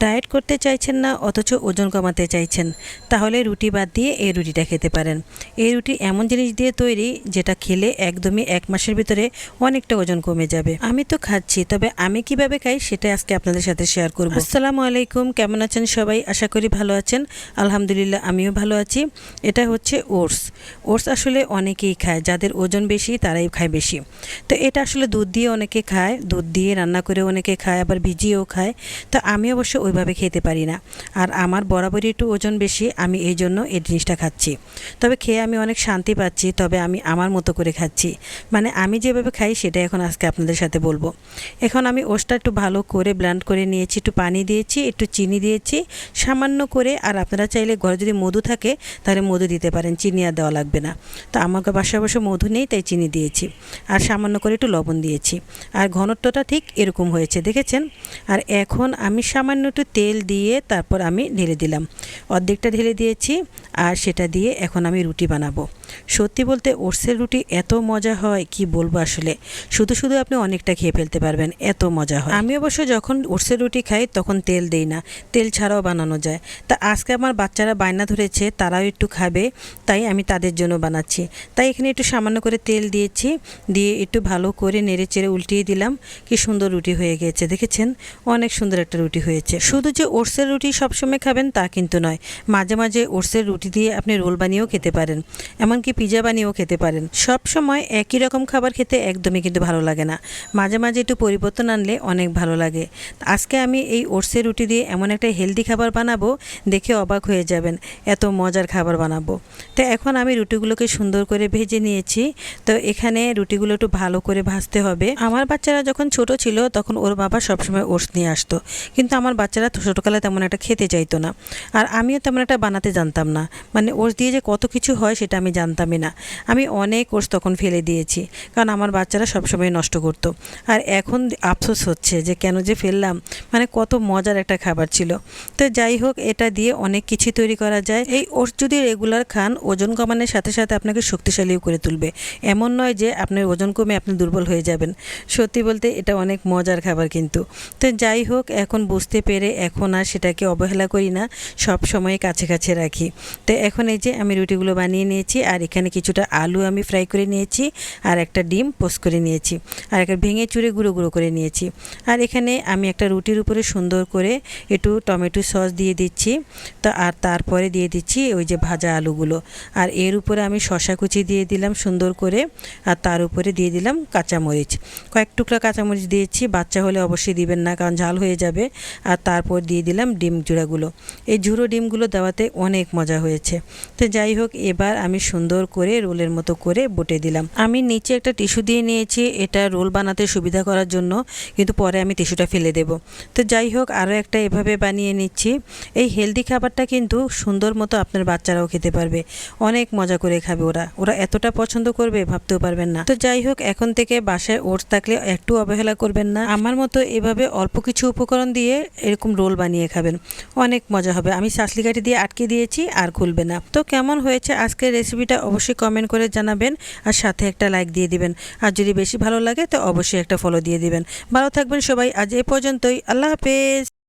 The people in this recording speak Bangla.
ডায়েট করতে চাইছেন না, অথচ ওজন কমাতে চাইছেন। তাহলে রুটি বাদ দিয়ে এই রুটিটা খেতে পারেন। এই রুটি এমন জিনিস দিয়ে তৈরি যেটা খেলে একদমই এক মাসের ভিতরে অনেকটা ওজন কমে যাবে। আমি তো খাচ্ছি, তবে আমি কীভাবে খাই সেটা আজকে আপনাদের সাথে শেয়ার করব। আসসালামু আলাইকুম, কেমন আছেন সবাই? আশা করি ভালো আছেন। আলহামদুলিল্লাহ, আমিও ভালো আছি। এটা হচ্ছে ওটস। ওটস আসলে অনেকেই খায়, যাদের ওজন বেশি তারাই খায় বেশি। তো এটা আসলে দুধ দিয়ে অনেকে খায়, দুধ দিয়ে রান্না করে অনেকে খায়, আবার ভিজিয়েও খায়। তো আমি অবশ্য ওইভাবে খেতে পারি না। আর আমার বরাবরই একটু ওজন বেশি, আমি এই জন্য এই জিনিসটা খাচ্ছি। তবে খেয়ে আমি অনেক শান্তি পাচ্ছি, তবে আমি আমার মতো করে খাচ্ছি। মানে আমি যেভাবে খাই সেটা এখন আজকে আপনাদের সাথে বলব। এখন আমি ওষটা একটু ভালো করে ব্ল্যান্ড করে নিয়েছি, একটু পানি দিয়েছি, একটু চিনি দিয়েছি, সামান্য করে, আর আপনারা চাইলে ঘরে যদি মধু থাকে, তাহলে মধু দিতে পারেন, চিনি আর দেওয়া লাগবে না। তো আমাকে বাসায় বসে মধু নেই, তাই চিনি দিয়েছি। আর সামান্য করে একটু লবণ দিয়েছি। আর ঘনত্বটা ঠিক এরকম হয়েছে, দেখেছেন? আর এখন আমি সামান্য একটু তেল দিয়ে তারপর আমি ঢেলে দিলাম। অর্ধেকটা ঢেলে দিয়েছি আর সেটা দিয়ে এখন আমি রুটি বানাবো। সত্যি বলতে ওটসের রুটি এত মজা হয়, কি বলব আসলে? শুধু শুধু আপনি অনেকটা খেয়ে ফেলতে পারবেন, এত মজা হয়। আমি অবশ্য যখন ওটসের রুটি খাই তখন তেল দেই না, তেল ছাড়াও বানানো যায়। তা আজকে আমার বাচ্চারা বায়না ধরেছে, তারাও একটু খাবে, তাই আমি তাদের জন্য বানাচ্ছি। তাই এখানে একটু সামান্য করে তেল দিয়েছি, দিয়ে একটু ভালো করে নেড়ে চেড়ে উল্টিয়ে দিলাম, কি সুন্দর রুটি হয়ে গেছে, দেখেছেন? অনেক সুন্দর একটা রুটি হয়েছে। শুধু যে ওটসের রুটি সবসময় খাবেন তা কিন্তু নয়, মাঝে মাঝে ওটসের রুটি দিয়ে আপনি রোল বানিয়েও খেতে পারেন। এমনকি পিজা বানিয়েও খেতে পারেন। সব সময় একই রকম খাবার খেতে একদমই কিন্তু ভালো লাগে না। মাঝে মাঝে একটু পরিবর্তন আনলে অনেক ভালো লাগে। আজকে আমি এই ওটসের রুটি দিয়ে এমন একটা হেলদি খাবার বানাবো, দেখে অবাক হয়ে যাবেন, এত মজার খাবার বানাবো। তো এখন আমি রুটিগুলোকে সুন্দর করে ভেজে নিয়েছি। তো এখানে রুটিগুলো একটু ভালো করে ভাজতে হবে। আমার বাচ্চারা যখন ছোট ছিল, তখন ওর বাবা সবসময় ওটস নিয়ে আসতো। কিন্তু আমার বাচ্চারা ছোটোকালে তেমন একটা খেতে চাইতো না। আর আমিও তেমন একটা বানাতে জানতাম না। মানে ওটস দিয়ে যে কত কিছু হয়, সেটা আমি জানতামই না। আমি অনেক ওটস তখন ফেলে দিয়েছি, কারণ আমার বাচ্চারা সবসময় নষ্ট করতো। আর এখন আফসোস হচ্ছে যে কেন যে ফেললাম মানে কত মজার একটা খাবার ছিল। তো যাই হোক, এটা দিয়ে অনেক কিছু তৈরি করা যায়। এই ওটস যদি রেগুলার খান, ওজন কমানোর সাথে সাথে আপনাকে শক্তিশালীও করে তুলবে। এমন নয় যে আপনার ওজন কমে আপনি দুর্বল হয়ে যাবেন। সত্যি বলতে এটা অনেক মজার খাবার কিন্তু। তো যাই হোক, এখন বুঝতে পেরে এখন আর সেটাকে অবহেলা করি না সব সময় কাছে কাছে রাখি। তো এখন এই যে আমি রুটিগুলো বানিয়ে নিয়েছি, আর এখানে কিছুটা আলু আমি ফ্রাই করে নিয়েছি আর একটা ডিম পোস্ট করে নিয়েছি আর একটা ভেঙে চুরে গুঁড়ো গুঁড়ো করে নিয়েছি। আর এখানে আমি একটা রুটির উপরে সুন্দর করে একটু টমেটো সস দিয়ে দিচ্ছি। তো আর তারপরে দিয়ে দিচ্ছি ওই যে ভাজা আলুগুলো। আর এর উপরে আমি শশা কুচি দিয়ে দিলাম সুন্দর করে আর তার উপরে দিয়ে দিলাম কাঁচামরিচ। কয়েক টুকরা কাঁচামরিচ দিয়েছি, বাচ্চা হলে অবশ্যই দিবেন না কারণ ঝাল হয়ে যাবে। আর তারপর দিয়ে দিলাম ডিম জুড়াগুলো এই ঝুড়ো ডিমগুলো দেওয়াতে অনেক মজা হয়েছে। তো যাই হোক, এবার আমি সুন্দর করে রোলের মতো করে বটে দিলাম। আমি নিচে একটা টিস্যু দিয়ে নিয়েছি, এটা রোল বানাতে সুবিধা করার জন্য, কিন্তু পরে আমি টিস্যুটা ফেলে দেব। তো যাই হোক, আরও একটা এভাবে বানিয়ে নিচ্ছি। এই হেলদি খাবারটা কিন্তু সুন্দর মতো আপনার বাচ্চারাও খেতে পারবে। অনেক মজা করে খাবে ওরা। ওরা এতটা পছন্দ করবে, ভাবতেও পারবেন না। তো যাই হোক, এখন থেকে বাসায় ওটস থাকলে একটু অবহেলা করবেন না। আমার মতো এভাবে অল্প কিছু উপকরণ দিয়ে এরকম রোল বানিয়ে খাবেন। অনেক মজা হবে। আমি শাসলি কাঠি দিয়ে আটকে দিয়েছি আর খুলবে না। তো কেমন হয়েছে আজকের রেসিপিটা অবশ্যই কমেন্ট করে জানাবেন আর সাথে একটা লাইক দিয়ে দিবেন। আর যদি বেশি ভালো লাগে তো অবশ্যই একটা ফলো দিয়ে দিবেন। ভালো থাকবেন সবাই। আজ এ পর্যন্তই। আল্লাহ হাফেজ।